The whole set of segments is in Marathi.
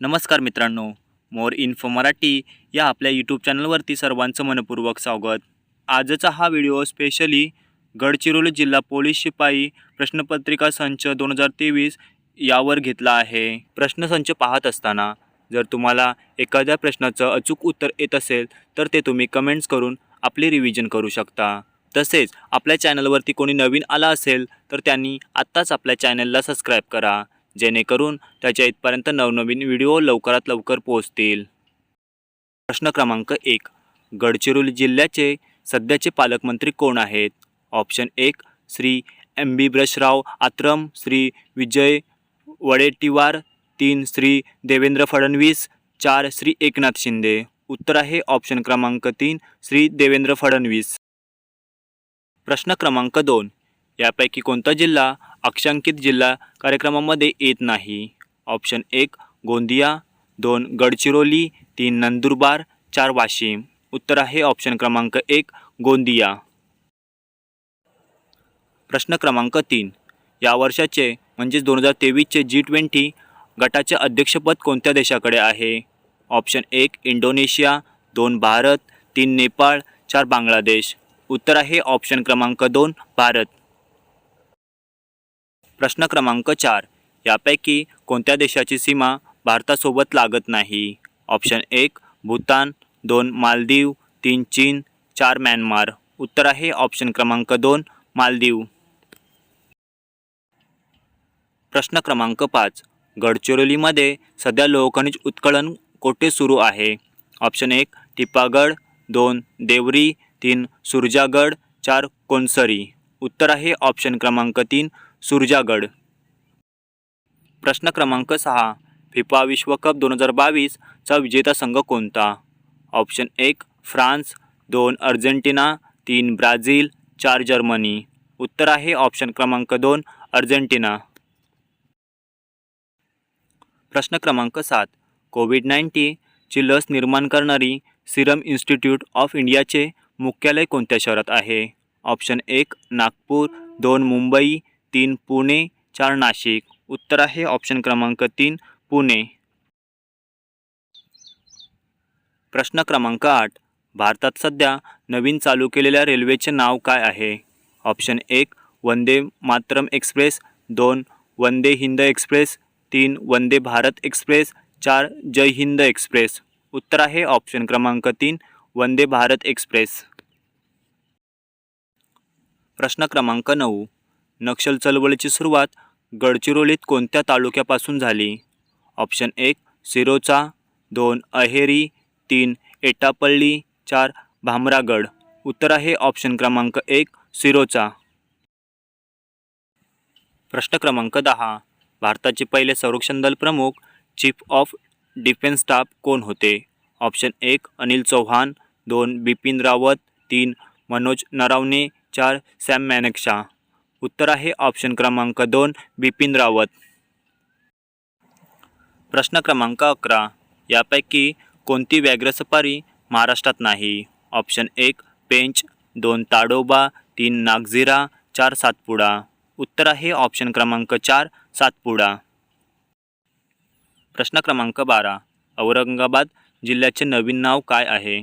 नमस्कार मित्रांनो मोर इन्फो मराठी या आपल्या यूट्यूब चॅनलवरती सर्वांचं मनपूर्वक स्वागत. आजचा हा व्हिडिओ स्पेशली गडचिरोली जिल्हा पोलीस शिपाई प्रश्नपत्रिका संच दोन हजार तेवीस यावर घेतला आहे. प्रश्नसंच पाहत असताना जर तुम्हाला एखाद्या प्रश्नाचं अचूक उत्तर येत असेल तर ते तुम्ही कमेंट्स करून आपले रिव्हिजन करू शकता. तसेच आपल्या चॅनलवरती कोणी नवीन आला असेल तर त्यांनी आत्ताच आपल्या चॅनलला सबस्क्राईब करा. जेणेकरून त्याच्या इथपर्यंत नवनवीन व्हिडिओ लवकरात लवकर पोहोचतील. प्रश्न क्रमांक एक. गडचिरोली जिल्ह्याचे सध्याचे पालकमंत्री कोण आहेत? ऑप्शन एक श्री एम बी ब्रशराव आत्रम श्री विजय वडेट्टीवार तीन श्री देवेंद्र फडणवीस चार श्री एकनाथ शिंदे. उत्तर आहे ऑप्शन क्रमांक तीन श्री देवेंद्र फडणवीस. प्रश्न क्रमांक दोन. यापैकी कोणता जिल्हा अक्षांकित जिल्हा कार्यक्रमामध्ये येत नाही? ऑप्शन एक गोंदिया. दोन गडचिरोली. तीन नंदुरबार. चार वाशिम. उत्तर आहे ऑप्शन क्रमांक एक गोंदिया. प्रश्न क्रमांक तीन. या वर्षाचे म्हणजेच दोन हजार तेवीसचे जी ट्वेंटी गटाचे अध्यक्षपद कोणत्या देशाकडे आहे? ऑप्शन एक इंडोनेशिया. दोन भारत. तीन नेपाळ. चार बांगलादेश. उत्तर आहे ऑप्शन क्रमांक दोन भारत. प्रश्न क्रमांक चार. यापैकी कोणत्या देशाची सीमा भारतासोबत लागत नाही? ऑप्शन एक भूतान दोन मालदीव तीन चीन चार म्यानमार. उत्तर आहे ऑप्शन क्रमांक दोन मालदीव. प्रश्न क्रमांक पाच. गडचिरोलीमध्ये सध्या लोहखनिज उत्खनन कोठे सुरू आहे? ऑप्शन एक टिपागड दोन देवरी तीन सुरजागड चार कोनसरी. उत्तर आहे ऑप्शन क्रमांक तीन सुरजागड. प्रश्न क्रमांक सहा. फिफा विश्वकप दोन हजार बावीसचा विजेता संघ कोणता? ऑप्शन एक फ्रान्स. दोन अर्जेंटिना. तीन ब्राझील. चार जर्मनी. उत्तर आहे ऑप्शन क्रमांक दोन अर्जेंटिना. प्रश्न क्रमांक सात. कोविड नाईन्टीनची लस निर्माण करणारी सिरम इन्स्टिट्यूट ऑफ इंडियाचे मुख्यालय कोणत्या शहरात आहे? ऑप्शन एक नागपूर. दोन मुंबई. तीन पुणे चार नाशिक. उत्तर आहे ऑप्शन क्रमांक तीन पुणे. प्रश्न क्रमांक आठ. भारतात सध्या नवीन चालू केलेल्या रेल्वेचे नाव काय आहे? ऑप्शन एक वंदे मातरम एक्सप्रेस. दोन वंदे हिंद एक्सप्रेस. तीन वंदे भारत एक्सप्रेस. चार जय हिंद एक्सप्रेस. उत्तर आहे ऑप्शन क्रमांक तीन वंदे भारत एक्सप्रेस. प्रश्न क्रमांक नऊ. नक्षल चळवळीची सुरुवात गडचिरोलीत कोणत्या तालुक्यापासून झाली? ऑप्शन एक सिरोचा दोन अहेरी तीन एटापल्ली चार भामरागड. उत्तर आहे ऑप्शन क्रमांक एक सिरोचा. प्रश्न क्रमांक दहा भारताचे पहिले संरक्षण दल प्रमुख चीफ ऑफ डिफेन्स स्टाफ कोण होते? ऑप्शन एक अनिल चौहान दोन बिपिन रावत तीन मनोज नरावणे चार सॅम मॅनेक्षा उत्तर आहे ऑप्शन क्रमांक दोन बिपिन रावत. प्रश्न क्रमांक अकरा यापैकी कोणती व्याघ्र सफारी महाराष्ट्रात नाही? ऑप्शन एक पेंच दोन ताडोबा तीन नागझिरा चार सातपुडा. उत्तर आहे ऑप्शन क्रमांक चार सातपुडा. प्रश्न क्रमांक बारा औरंगाबाद जिल्ह्याचे नवीन नाव काय आहे?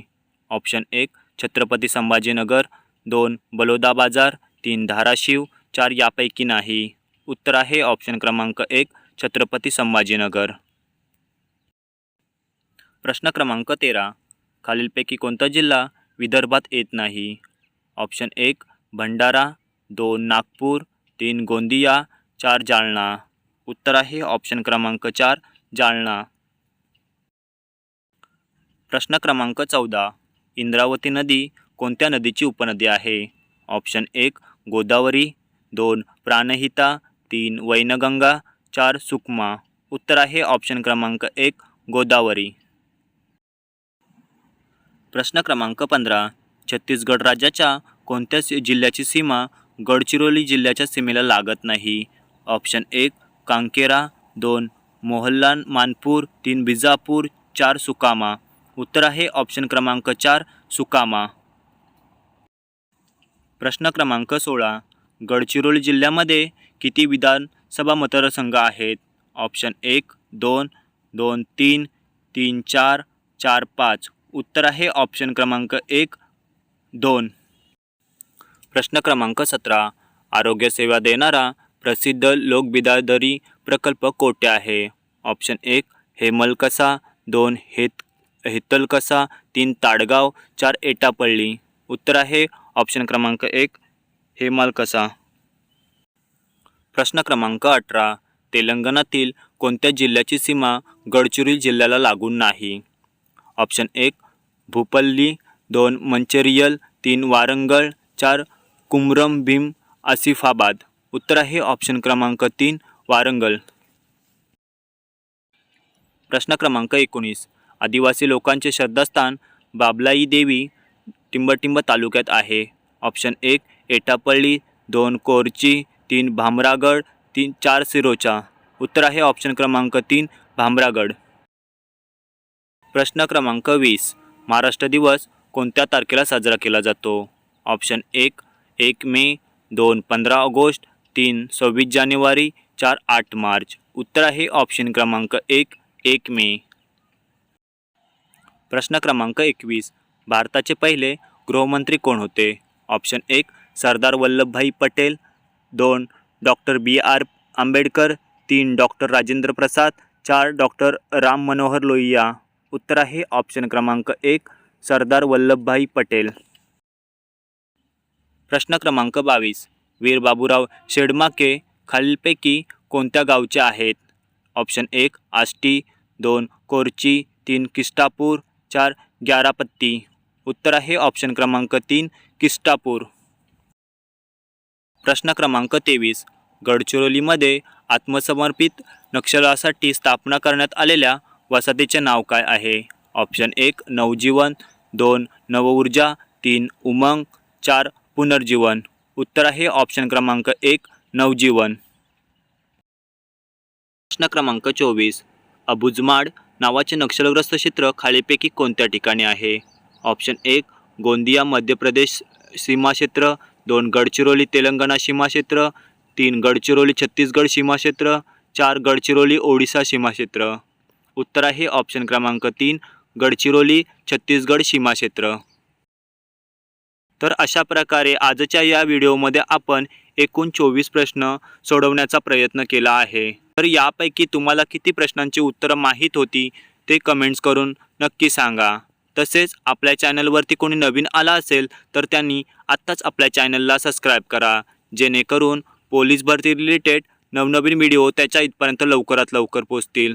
ऑप्शन एक छत्रपती संभाजीनगर दोन बलोदा बाजार तीन धाराशिव चार यापैकी नाही. उत्तर आहे ऑप्शन क्रमांक एक छत्रपती संभाजीनगर. प्रश्न क्रमांक तेरा खालीलपैकी कोणता जिल्हा विदर्भात येत नाही? ऑप्शन एक भंडारा दोन नागपूर तीन गोंदिया चार जालना. उत्तर आहे ऑप्शन क्रमांक चार जालना. प्रश्न क्रमांक चौदा इंद्रावती नदी कोणत्या नदीची उपनदी आहे? ऑप्शन एक गोदावरी दोन प्राणहिता तीन वैनगंगा चार सुकमा. उत्तर आहे ऑप्शन क्रमांक एक गोदावरी. प्रश्न क्रमांक पंधरा. छत्तीसगड राज्याच्या कोणत्या जिल्ह्याची सीमा गडचिरोली जिल्ह्याच्या सीमेला लागत नाही? ऑप्शन एक कांकेरा. दोन मोहल्लान मानपूर. तीन बिजापूर. चार सुकामा. उत्तर आहे ऑप्शन क्रमांक चार सुकामा. प्रश्न क्रमांक सोळा. गडचिरोली जिल्ह्यामध्ये किती विधानसभा मतदारसंघ आहेत? ऑप्शन एक दोन दोन तीन तीन चार चार पाच. उत्तर आहे ऑप्शन क्रमांक एक दोन. प्रश्न क्रमांक सतरा. आरोग्यसेवा देणारा प्रसिद्ध लोकबिदादरी प्रकल्प कोठे आहे? ऑप्शन एक हेमलकसा दोन हेत हेतलकसा तीन ताडगाव चार एटापल्ली. उत्तर आहे ऑप्शन क्रमांक एक हे माल कसा? प्रश्न क्रमांक अठरा. तेलंगणातील कोणत्या जिल्ह्याची सीमा गडचिरोली जिल्ह्याला लागून नाही? ऑप्शन एक भूपल्ली दोन मंचेरियल तीन वारंगळ चार कुमरम भीम आसिफाबाद. उत्तर आहे ऑप्शन क्रमांक तीन वारंगल प्रश्न क्रमांक एकोणीस. आदिवासी लोकांचे श्रद्धास्थान बाबलाई देवी टिंबटिंब तालुक्यात आहे. ऑप्शन एक एटापल्ली दोन कोरची तीन भामरागड तीन चार सिरोचा. उत्तर आहे ऑप्शन क्रमांक तीन भामरागड. प्रश्न क्रमांक वीस. महाराष्ट्र दिवस कोणत्या तारखेला साजरा केला जातो? ऑप्शन एक एक मे दोन पंधरा ऑगस्ट तीन सव्वीस जानेवारी चार आठ मार्च. उत्तर आहे ऑप्शन क्रमांक एक एक मे. प्रश्न क्रमांक एकवीस. भारताचे पहिले गृहमंत्री कोण होते? ऑप्शन एक सरदार वल्लभभाई पटेल दोन डॉक्टर बी आर आंबेडकर तीन डॉक्टर राजेंद्र प्रसाद चार डॉक्टर राम मनोहर लोहिया. उत्तर आहे ऑप्शन क्रमांक एक सरदार वल्लभभाई पटेल. प्रश्न क्रमांक बावीस वीर बाबूराव शेडमाके खालीलपैकी कोणत्या गावचे आहेत? ऑप्शन एक आष्टी दोन कोरची तीन किस्टापूर चार ग्यारापत्ती. उत्तर आहे ऑप्शन क्रमांक तीन किस्टापूर. प्रश्न क्रमांक तेवीस. गडचिरोलीमध्ये आत्मसमर्पित नक्षलासाठी स्थापना करण्यात आलेल्या वसाहतीचे नाव काय आहे? ऑप्शन एक नवजीवन. दोन नवऊर्जा. तीन उमंग. चार पुनर्जीवन. उत्तर आहे ऑप्शन क्रमांक एक नवजीवन. प्रश्न क्रमांक चोवीस. अबुजमाड नावाचे नक्षलग्रस्त क्षेत्र खालीपैकी कोणत्या ठिकाणी आहे? ऑप्शन एक गोंदिया मध्य प्रदेश सीमाक्षेत्र दोन गडचिरोली तेलंगणा सीमाक्षेत्र तीन गडचिरोली छत्तीसगड सीमाक्षेत्र चार गडचिरोली ओडिसा सीमाक्षेत्र. उत्तर आहे ऑप्शन क्रमांक तीन गडचिरोली छत्तीसगड सीमाक्षेत्र. तर अशा प्रकारे आजच्या या व्हिडिओमध्ये आपण एकूण चोवीस प्रश्न सोडवण्याचा प्रयत्न केला आहे. तर यापैकी तुम्हाला किती प्रश्नांची उत्तरं माहीत होती ते कमेंट्स करून नक्की सांगा. तसेच आपल्या चॅनलवरती कोणी नवीन आला असेल तर त्यांनी आत्ताच आपल्या चॅनलला सबस्क्राईब करा. जेणेकरून पोलीस भरती रिलेटेड नवनवीन व्हिडिओ त्याच्या इथपर्यंत लवकरात लवकर पोचतील.